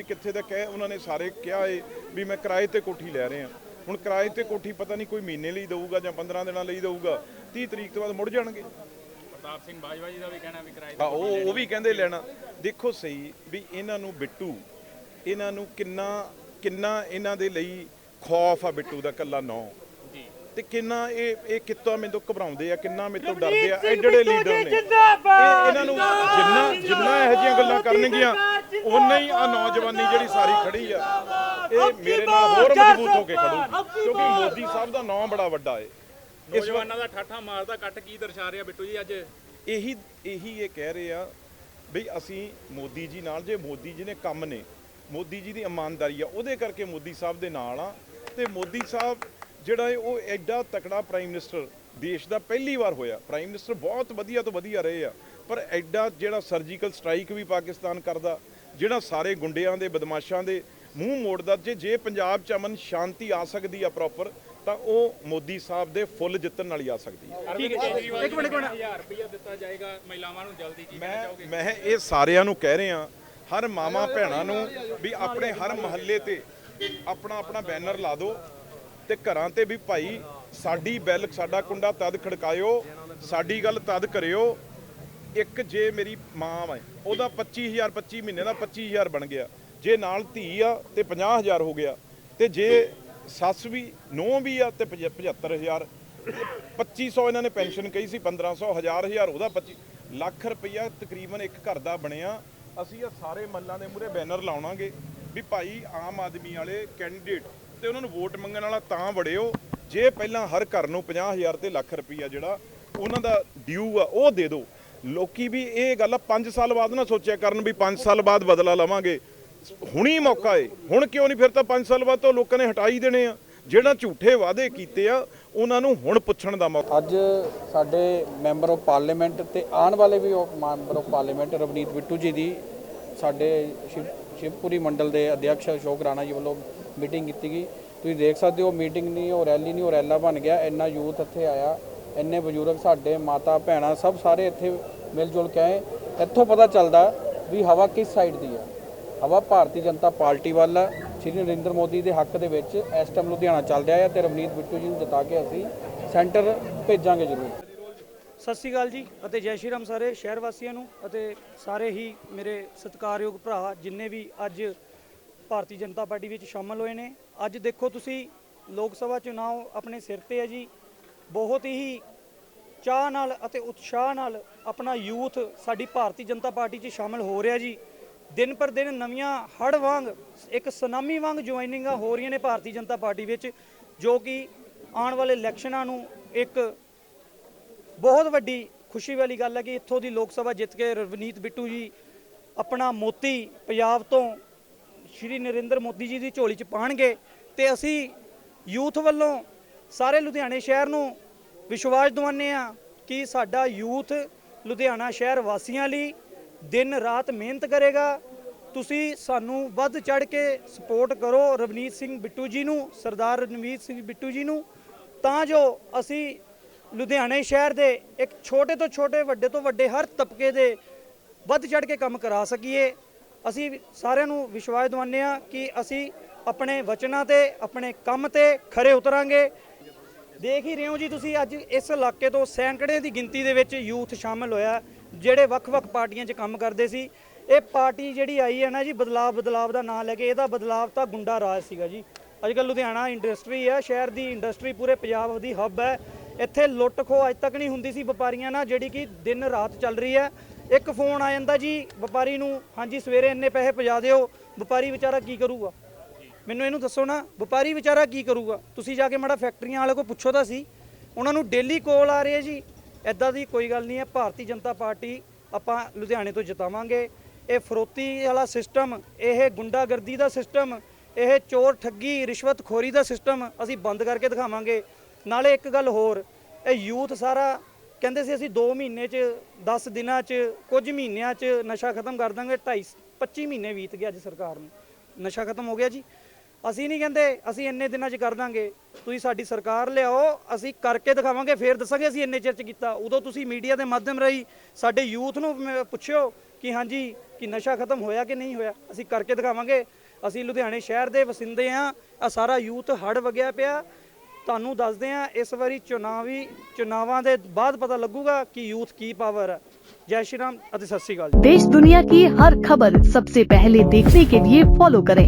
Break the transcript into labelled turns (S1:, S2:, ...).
S1: ਇੱਥੇ ਦਾ ਕਹਿ ਉਹਨਾਂ ਨੇ ਸਾਰੇ ਕਿਹਾ ਏ ਵੀ ਮੈਂ ਕਿਰਾਏ ਤੇ ਕੋਠੀ ਲੈ ਰਿਹਾ ਹੁਣ ਕਿਰਾਏ ਤੇ ਕੋਠੀ ਪਤਾ ਨਹੀਂ ਕੋਈ ਮਹੀਨੇ ਲਈ ਦਊਗਾ ਜਾਂ 15 ਦਿਨਾਂ ਲਈ ਦਊਗਾ 30 ਤਰੀਕ ਤੋਂ ਬਾਅਦ ਮੁੜ ਜਾਣਗੇ।
S2: ਪ੍ਰਤਾਪ ਸਿੰਘ ਬਾਜਵਾ ਜੀ ਦਾ ਵੀ ਕਹਿਣਾ ਵੀ ਕਿਰਾਏ
S1: ਹਾਂ ਉਹ ਉਹ ਵੀ ਕਹਿੰਦੇ ਲੈਣਾ। ਦੇਖੋ ਸਹੀ ਵੀ ਇਹਨਾਂ ਨੂੰ ਬਿੱਟੂ ਇਹਨਾਂ ਨੂੰ ਕਿੰਨਾ ਕਿੰਨਾ ਇਹਨਾਂ ਦੇ ਲਈ ਖੌਫ ਆ ਬਿੱਟੂ ਦਾ ਕੱਲਾ ਨਾਂ।
S2: ਜੀ।
S1: ਤੇ ਕਿੰਨਾ ਇਹ ਇਹ ਕਿੱਤੋਂ ਮੈਨੂੰ ਘਬਰਾਉਂਦੇ ਆ ਕਿੰਨਾ ਮੇਰੇ ਤੋਂ ਡਰਦੇ ਆ ਐਡੜੇ ਲੀਡਰ ਨੇ। ਇਹ ਇਹਨਾਂ ਨੂੰ ਜਿੰਨਾ ਜਿੰਨਾ ਇਹੋ ਜਿਹੀਆਂ ਗੱਲਾਂ ਕਰਨਗੀਆਂ ਓਨਾ ਹੀ ਆ ਨੌਜਵਾਨੀ ਜਿਹੜੀ ਸਾਰੀ ਖੜੀ ਆ। ਇਹ ਮੇਰੇ ਨਾਲ ਹੋਰ ਮਜ਼ਬੂਤ ਹੋ ਕੇ ਖੜੂ ਕਿਉਂਕਿ ਮੋਦੀ ਸਾਹਿਬ ਦਾ ਨਾਂ ਬੜਾ ਵੱਡਾ ਏ।
S2: ਨੌਜਵਾਨਾਂ ਦਾ ਠਾਠਾ ਮਾਰਦਾ ਕੱਟ ਕੀ ਦਰਸਾ ਰਿਹਾ ਬਿੱਟੂ ਜੀ ਅੱਜ?
S1: ਇਹੀ ਇਹੀ ਇਹ ਕਹਿ ਰਹੇ ਆ ਵੀ ਅਸੀਂ ਮੋਦੀ ਜੀ ਨਾਲ ਜੇ ਮੋਦੀ ਜੀ ਨੇ ਕੰਮ ਨੇ ਮੋਦੀ ਜੀ ਦੀ ਇਮਾਨਦਾਰੀ ਆ ਉਹਦੇ ਕਰਕੇ ਮੋਦੀ ਸਾਹਿਬ ਦੇ ਨਾਲ ਆ। ਤੇ ਮੋਦੀ ਸਾਹਿਬ ਜਿਹੜਾ ਹੈ ਉਹ ਐਡਾ ਤਕੜਾ ਪ੍ਰਾਈਮ ਮਿਨਿਸਟਰ ਦੇਸ਼ ਦਾ ਪਹਿਲੀ ਵਾਰ ਹੋਇਆ। ਪ੍ਰਾਈਮ ਮਿਨਿਸਟਰ ਬਹੁਤ ਵਧੀਆ ਤੋਂ ਵਧੀਆ ਰਹੇ ਆ ਪਰ ਐਡਾ ਜਿਹੜਾ ਸਰਜੀਕਲ ਸਟ੍ਰਾਈਕ ਵੀ ਪਾਕਿਸਤਾਨ ਕਰਦਾ ਜਿਹੜਾ ਸਾਰੇ ਗੁੰਡਿਆਂ ਦੇ ਬਦਮਾਸ਼ਾਂ ਦੇ ਮੂੰਹ ਮੋੜਦਾ ਜੇ ਜੇ ਪੰਜਾਬ ਚ ਅਮਨ ਸ਼ਾਂਤੀ ਆ ਸਕਦੀ ਆ ਪ੍ਰੋਪਰ ਤਾਂ ਉਹ ਮੋਦੀ ਸਾਹਿਬ ਦੇ ਫੁੱਲ ਜਿੱਤਣ ਨਾਲ ਹੀ ਆ। ਸਕਦੀ ਹੈ
S2: ਅਰਵਿੰਦ ਕੇਜਰੀਵਾਲ ਇੱਕ ਮਿੰਟ। 1000 ਰੁਪਇਆ ਦਿੱਤਾ ਜਾਏਗਾ ਮਹਿਲਾਵਾਂ ਨੂੰ ਜਲਦੀ ਕੀ ਕਹਿਣਾ
S1: ਮੈਂ ਮੈਂ ਇਹ ਸਾਰਿਆਂ ਨੂੰ ਕਹਿ ਰਿਹਾ ਹਰ ਮਾਮਾ ਭੈਣਾਂ ਨੂੰ ਵੀ ਆਪਣੇ ਹਰ ਮਹੱਲੇ ਤੇ ਆਪਣਾ ਆਪਣਾ ਬੈਨਰ ਲਾ ਦਿਓ ਤੇ ਘਰਾਂ ਤੇ ਵੀ ਭਾਈ ਸਾਡੀ ਬੈਲ ਸਾਡਾ ਕੁੰਡਾ ਤਦ ਖੜਕਾਇਓ ਸਾਡੀ ਗੱਲ ਤਦ ਕਰਿਓ ਇੱਕ ਜੇ ਮੇਰੀ ਮਾਂ ਵਾ ਉਹਦਾ 25000 25 ਮਹੀਨੇ ਦਾ 25000 ਬਣ ਗਿਆ। ਜੇ ਨਾਲ ਧੀ ਆ ਤੇ 50000 ਹੋ ਗਿਆ ਤੇ ਜੇ ਸੱਸ ਵੀ ਨੂੰਹ ਵੀ ਆ ਤੇ 75000 2500 ਇਹਨਾਂ ਨੇ ਪੈਨਸ਼ਨ ਕਹੀ ਸੀ 1500 1000 1000 ਉਹਦਾ 25 ਲੱਖ ਰੁਪਈਆ ਤਕਰੀਬਨ ਇੱਕ ਘਰ ਦਾ ਬਣਿਆ। ਅਸੀਂ ਇਹ ਸਾਰੇ ਮੱਲਾਂ ਦੇ ਮੂਹਰੇ ਬੈਨਰ ਲਾਉਣਾਗੇ ਵੀ ਭਾਈ ਆਮ ਆਦਮੀ ਵਾਲੇ ਕੈਂਡੀਡੇਟ ਤੇ ਉਹਨਾਂ ਨੂੰ ਵੋਟ ਮੰਗਣ ਵਾਲਾ ਤਾਂ ਵੜਿਓ ਜੇ ਪਹਿਲਾਂ ਹਰ ਘਰ ਨੂੰ 50000 ਤੇ ਲੱਖ ਰੁਪਈਆ ਜਿਹੜਾ ਉਹਨਾਂ ਦਾ ਡਿਊ ਆ ਉਹ ਦੇ ਦਿਓ। ਲੋਕੀ ਵੀ ਇਹ ਗੱਲ 5 ਸਾਲ ਬਾਅਦ ਨਾ ਸੋਚਿਆ ਕਰਨ ਵੀ 5 ਸਾਲ ਬਾਅਦ ਬਦਲਾ ਲਵਾਂਗੇ। ਹੁਣੀ ਮੌਕਾ ਏ। ਹੁਣ ਕਿਉਂ ਨਹੀਂ ਫਿਰ ਤਾਂ 5 ਸਾਲ ਬਾਅਦ ਤੋਂ ਲੋਕਾਂ ਨੇ ਹਟਾ ਹੀ ਦੇਣੇ ਆ। ਜਿਹੜਾ ਝੂਠੇ ਵਾਅਦੇ ਕੀਤੇ ਆ, ਉਹਨਾਂ ਨੂੰ ਹੁਣ ਪੁੱਛਣ ਦਾ ਮੌਕਾ।
S3: ਅੱਜ ਸਾਡੇ ਮੈਂਬਰ ਆਫ ਪਾਰਲੀਮੈਂਟ ਤੇ ਆਉਣ ਵਾਲੇ ਵੀ member of parliament Ravneet Bittu ji ਦੀ, ਸਾਡੇ ਸ਼ਿਵ, ਸ਼ਿਵਪੁਰੀ ਮੰਡਲ ਦੇ ਅਧਿਕਸ਼ ਅਸ਼ੋਕ ਰਾਣਾ ਜੀ ਵੱਲੋਂ ਮੀਟਿੰਗ ਕੀਤੀ ਗਈ। ਤੁਸੀਂ ਦੇਖ ਸਕਦੇ ਹੋ, ਮੀਟਿੰਗ ਨਹੀਂ, ਉਹ ਰੈਲੀ ਨਹੀਂ, ਉਹ ਰੈਲਾ ਬਣ ਗਿਆ। ਇੰਨਾ ਯੂਥ ਇੱਥੇ ਆਇਆ। ਇੰਨੇ ਬਜ਼ੁਰਗ ਸਾਡੇ ਮਾਤਾ ਭੈਣਾਂ ਸਭ ਸਾਰੇ ਇੱਥੇ ਮਿਲ ਜੁਲ ਕੇ ਆਏ, ਇੱਥੋਂ ਪਤਾ ਚੱਲਦਾ ਵੀ ਹਵਾ ਕਿਸ ਸਾਈਡ ਦੀ ਆ। ਹਵਾ ਭਾਰਤੀ ਜਨਤਾ ਪਾਰਟੀ ਵੱਲ ਆ। ਸ਼੍ਰੀ ਨਰਿੰਦਰ ਮੋਦੀ ਦੇ ਹੱਕ ਦੇ ਵਿੱਚ ਇਸ ਟਾਈਮ ਲੁਧਿਆਣਾ ਚੱਲ ਰਿਹਾ ਹੈ ਤੇ ਰਵਨੀਤ ਬਿੱਟੂ ਜੀ ਨੂੰ ਜਿਤਾ ਕੇ ਅਸੀਂ ਸੈਂਟਰ ਭੇਜਾਂਗੇ ਜ਼ਰੂਰ।
S4: ਸਤਿ ਸ਼੍ਰੀ ਅਕਾਲ ਜੀ ਅਤੇ ਜੈ ਸ਼੍ਰੀ ਰਾਮ ਸਾਰੇ ਸ਼ਹਿਰ ਵਾਸੀਆਂ ਨੂੰ ਅਤੇ ਸਾਰੇ ਹੀ ਮੇਰੇ ਸਤਿਕਾਰਯੋਗ ਭਰਾ ਜਿੰਨੇ ਵੀ ਅੱਜ ਭਾਰਤੀ ਜਨਤਾ ਪਾਰਟੀ ਵਿੱਚ ਸ਼ਾਮਲ ਹੋਏ ਨੇ। ਅੱਜ ਦੇਖੋ ਤੁਸੀਂ ਲੋਕ ਸਭਾ ਚੁਣਾਵ ਆਪਣੇ ਸਿਰ ਤੇ ਹੈ ਜੀ। ਬਹੁਤ ਹੀ ਚਾਹ ਨਾਲ ਅਤੇ ਉਤਸ਼ਾਹ ਨਾਲ ਆਪਣਾ ਯੂਥ ਸਾਡੀ ਭਾਰਤੀ ਜਨਤਾ ਪਾਰਟੀ 'ਚ ਸ਼ਾਮਲ ਹੋ ਰਿਹਾ ਜੀ। ਦਿਨ ਪਰ ਦਿਨ ਨਵੀਆਂ ਹੜ ਵਾਂਗ, ਇੱਕ ਸੁਨਾਮੀ ਵਾਂਗ ਜੁਆਇਨਿੰਗਾਂ ਹੋ ਰਹੀਆਂ ਨੇ ਭਾਰਤੀ ਜਨਤਾ ਪਾਰਟੀ ਵਿੱਚ, ਜੋ ਕਿ ਆਉਣ ਵਾਲੇ ਇਲੈਕਸ਼ਨਾਂ ਨੂੰ ਇੱਕ ਬਹੁਤ ਵੱਡੀ ਖੁਸ਼ੀ ਵਾਲੀ ਗੱਲ ਹੈ ਕਿ ਇੱਥੋਂ ਦੀ ਲੋਕ ਸਭਾ ਜਿੱਤ ਕੇ ਰਵਨੀਤ ਬਿੱਟੂ ਜੀ ਆਪਣਾ ਮੋਤੀ ਪੰਜਾਬ ਤੋਂ ਸ਼੍ਰੀ ਨਰਿੰਦਰ ਮੋਦੀ ਜੀ ਦੀ ਝੋਲੀ 'ਚ ਪਾਣਗੇ ਤੇ ਅਸੀਂ ਯੂਥ ਵੱਲੋਂ ਸਾਰੇ ਲੁਧਿਆਣੇ ਸ਼ਹਿਰ ਨੂੰ ਵਿਸ਼ਵਾਸ ਦਿਵਾਉਂਦੇ ਆ ਕਿ ਸਾਡਾ ਯੂਥ ਲੁਧਿਆਣਾ ਸ਼ਹਿਰ ਵਾਸੀਆਂ ਲਈ ਦਿਨ ਰਾਤ ਮਿਹਨਤ ਕਰੇਗਾ। ਤੁਸੀਂ ਸਾਨੂੰ ਵੱਧ ਚੜ ਕੇ ਸਪੋਰਟ ਕਰੋ ਰਵਨੀਤ ਸਿੰਘ ਬਿੱਟੂ ਜੀ ਨੂੰ, ਸਰਦਾਰ ਰਣਵੀਰ ਸਿੰਘ ਬਿੱਟੂ ਜੀ ਨੂੰ। ਤਾਂ ਜੋ ਅਸੀਂ ਲੁਧਿਆਣੇ ਸ਼ਹਿਰ ਦੇ ਇੱਕ ਛੋਟੇ ਤੋਂ ਛੋਟੇ, ਵੱਡੇ ਤੋਂ ਵੱਡੇ ਹਰ ਤਬਕੇ ਦੇ ਵੱਧ ਚੜ ਕੇ ਕੰਮ ਕਰਾ ਸਕੀਏ। ਅਸੀਂ ਸਾਰਿਆਂ ਨੂੰ ਵਿਸ਼ਵਾਸ ਦਿਵਾਉਂਦੇ ਆ ਕਿ ਅਸੀਂ ਆਪਣੇ ਵਚਨਾਂ ਤੇ, ਆਪਣੇ ਕੰਮ ਤੇ ਖਰੇ ਉਤਰਾਂਗੇ। ਦੇਖ ਹੀ ਰਹੇ ਹੋ ਜੀ ਤੁਸੀਂ ਅੱਜ ਇਸ ਇਲਾਕੇ ਤੋਂ ਸੈਂਕੜੇ ਦੀ ਗਿਣਤੀ ਦੇ ਵਿੱਚ ਯੂਥ ਸ਼ਾਮਲ ਹੋਇਆ, ਜਿਹੜੇ ਵੱਖ-ਵੱਖ ਪਾਰਟੀਆਂ 'ਚ ਕੰਮ ਕਰਦੇ ਸੀ। ਇਹ ਪਾਰਟੀ ਜਿਹੜੀ ਆਈ ਹੈ ਨਾ ਜੀ ਬਦਲਾਵ ਬਦਲਾਵ ਦਾ ਨਾਂ ਲੈ ਕੇ, ਇਹਦਾ ਬਦਲਾਵ ਤਾਂ ਗੁੰਡਾ ਰਾਜ ਸੀਗਾ ਜੀ। ਅੱਜ ਕੱਲ੍ਹ ਲੁਧਿਆਣਾ ਇੰਡਸਟਰੀ ਹੈ ਸ਼ਹਿਰ ਦੀ ਇੰਡਸਟਰੀ ਪੂਰੇ ਪੰਜਾਬ ਦੀ ਹੱਬ ਹੈ। ਇੱਥੇ ਲੁੱਟ ਖੋ ਅੱਜ ਤੱਕ ਨਹੀਂ ਹੁੰਦੀ ਸੀ ਵਪਾਰੀਆਂ ਨਾਲ, ਜਿਹੜੀ ਕਿ ਦਿਨ ਰਾਤ ਚੱਲ ਰਹੀ ਹੈ। ਇੱਕ ਫੋਨ ਆ ਜਾਂਦਾ ਜੀ ਵਪਾਰੀ ਨੂੰ, ਹਾਂਜੀ, ਸਵੇਰੇ ਇੰਨੇ ਪੈਸੇ ਪਜਾ ਦਿਓ। ਵਪਾਰੀ ਵਿਚਾਰਾ ਕੀ ਕਰੂਗਾ? ਮੈਨੂੰ ਇਹਨੂੰ ਦੱਸੋ ਨਾ, ਵਪਾਰੀ ਵਿਚਾਰਾ ਕੀ ਕਰੂਗਾ? ਤੁਸੀਂ ਜਾ ਕੇ ਮਾੜਾ ਫੈਕਟਰੀਆਂ ਵਾਲੇ ਕੋਲ ਪੁੱਛੋ ਤਾਂ ਸੀ। ਉਹਨਾਂ ਨੂੰ ਡੇਲੀ ਕੋਲ ਆ ਰਹੀ ਹੈ ਜੀ। ਐਦਾਂ ਦੀ ਕੋਈ ਗੱਲ ਨਹੀਂ ਹੈ। ਭਾਰਤੀ ਜਨਤਾ ਪਾਰਟੀ ਆਪਾਂ ਲੁਧਿਆਣੇ ਤੋਂ ਜਿਤਾਵਾਂਗੇ। ਇਹ ਫਰੋਤੀ ਵਾਲਾ ਸਿਸਟਮ ਇਹ ਗੁੰਡਾਗਰਦੀ ਦਾ ਸਿਸਟਮ ਇਹ ਚੋਰ ਠੱਗੀ, ਰਿਸ਼ਵਤਖੋਰੀ ਦਾ ਸਿਸਟਮ ਅਸੀਂ ਬੰਦ ਕਰਕੇ ਦਿਖਾਵਾਂਗੇ। ਨਾਲੇ ਇੱਕ ਗੱਲ ਹੋਰ, ਇਹ ਯੂਥ ਸਾਰਾ ਕਹਿੰਦੇ ਸੀ ਅਸੀਂ 2 ਮਹੀਨੇ 'ਚ 10 ਦਿਨਾਂ 'ਚ, ਕੁਝ ਮਹੀਨਿਆਂ 'ਚ ਨਸ਼ਾ ਖਤਮ ਕਰ ਦਾਂਗੇ। 2.5 25 ਮਹੀਨੇ ਬੀਤ ਗਏ ਅੱਜ ਸਰਕਾਰ ਨੂੰ। ਨਸ਼ਾ ਖਤਮ ਹੋ ਗਿਆ ਜੀ। ਅਸੀਂ ਨਹੀਂ ਕਹਿੰਦੇ ਅਸੀਂ ਇੰਨੇ ਦਿਨਾਂ 'ਚ ਕਰ ਦਾਂਗੇ ਤੁਸੀਂ ਸਾਡੀ ਸਰਕਾਰ ਲਿਆਓ ਅਸੀਂ ਕਰਕੇ ਦਿਖਾਵਾਂਗੇ ਫੇਰ ਦੱਸਾਂਗੇ ਅਸੀਂ ਇੰਨੇ ਚਿਰ 'ਚ ਕੀਤਾ ਉਦੋਂ ਤੁਸੀਂ ਮੀਡੀਆ ਦੇ ਮਾਧਿਅਮ ਰਾਹੀਂ ਸਾਡੇ ਯੂਥ ਨੂੰ ਮ- ਪੁੱਛਿਓ ਕਿ ਹਾਂਜੀ ਕਿ ਨਸ਼ਾ ਖਤਮ ਹੋਇਆ ਕਿ ਨਹੀਂ ਹੋਇਆ ਅਸੀਂ ਕਰਕੇ ਦਿਖਾਵਾਂਗੇ ਅਸੀਂ ਲੁਧਿਆਣੇ ਸ਼ਹਿਰ ਦੇ ਵਸਿੰਦੇ ਆ ਆ ਸਾਰਾ ਯੂਥ ਹੜ ਵਗਿਆ ਪਿਆ ਤੁਹਾਨੂੰ ਦੱਸਦੇ ਆ ਇਸ ਵਾਰੀ ਚੁਣਾਵੀ ਚੁਣਾਵਾਂ ਦੇ ਬਾਅਦ ਪਤਾ ਲੱਗੂਗਾ ਕਿ ਯੂਥ ਕੀ ਪਾਵਰ ਹੈ ਜੈ ਸ਼੍ਰੀ ਰਾਮ ਅਤੇ ਸਤਿ ਸ਼੍ਰੀ ਅਕਾਲ ਜੀ
S5: देश दुनिया की हर खबर सबसे पहले देखने के लिए फॉलो करें